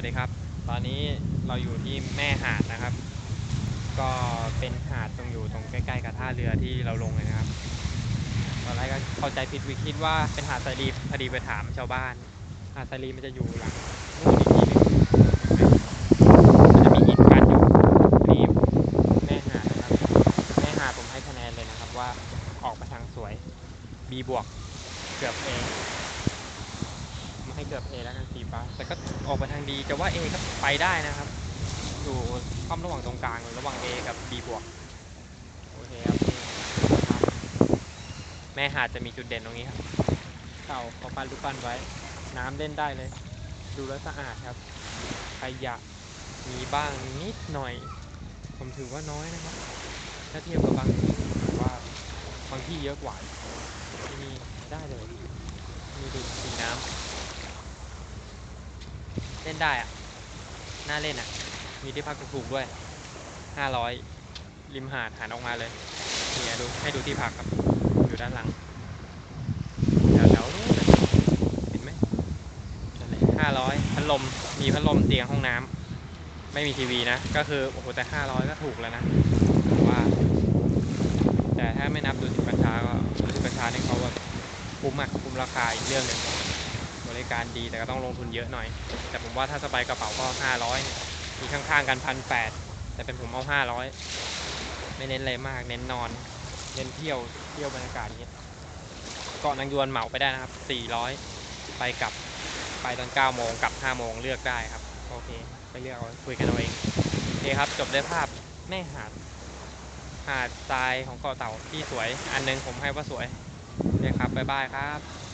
วัสดีครับ ตอนนี้เราอยู่ที่แม่หาดนะครับ ก็เป็นหาดตรงอยู่ตรงใกล้ๆกับท่าเรือที่เราลงเลยนะครับ ตอนแรกก็เข้าใจผิดวิคิดว่าเป็นหาดสายรีพอดีไปถามชาวบ้าน หาดสายรีมันจะอยู่หลังนู่นอีกทีหนึงมันจะมีหินกันอยู่นี่แม่หาดนะครับ แม่หาดผมให้คะแนนเลยนะครับว่าออกมาทางสวย B บวกเกือบ A ผม ให้เกือบ A แล้วกันสีฟ้า แต่ก็ออกมาทางดีจะว่า A ก็ไปได้นะครับ อยู่ค่อมระหว่างตรงกลางระหว่าง A กับ B บวก โอเคครับ แม่หาดจะมีจุดเด่นตรงนี้ครับเต่าเขาปั้นรูปปั้นไว้ น้ำเล่นได้เลย ดูแล้วสะอาดครับขยะมีบ้างนิดหน่อย ผมถือว่าน้อยนะครับ ถ้าเทียบกับบางที่ว่าบางที่เยอะกว่าที่นี่ได้เลยมีดูสีน้ำเล่นได้อะน่าเล่นอะมีที่พักถูกๆด้วย 500 ริมหาดหาดออกมาเลยเนี่ยดูให้ดูที่พักครับ อยู่ด้านหลังแถวๆนู้นเห็นไหมนั่นแหละ500พัดลม มีพัดลมเตียงห้องน้ำไม่มีทีวีนะ ก็คือ โอ้โห แต่ 500 ก็ถูกแล้วนะผมว่า แต่ถ้าไม่นับดูสิบกัญชาก็ดูสิบกัญชาเนี่ยเขาแบบคุ้มอะคุ้มราคาอีกเรื่องหนึ่ง ริการดีแต่ก็ต้องลงทุนเยอะหน่อย แต่ผมว่าถ้าสบายกระเป๋าก็ 500เนี่ยมีข้างๆกันพันแปดแต่เป็นผมเอา 500 ไม่เน้นอะไรมากเน้นนอน เน้นเที่ยวเที่ยวบรรยากาศอย่างเงี้เกาะนางยวนเหมาไปได้นะครับ 400 ไปกลับไปตอน 9 โมงกลับ 5 โมงเลือกได้ครับ โอเค ไปเลือกเอาคุยกันเอาเองโอเคครับ จบด้วยภาพแม่หาดหาดทรายของเกาะเต่าที่สวย อันหนึงผมให้ว่าสวยโอเคครับบ๊ายบายครับ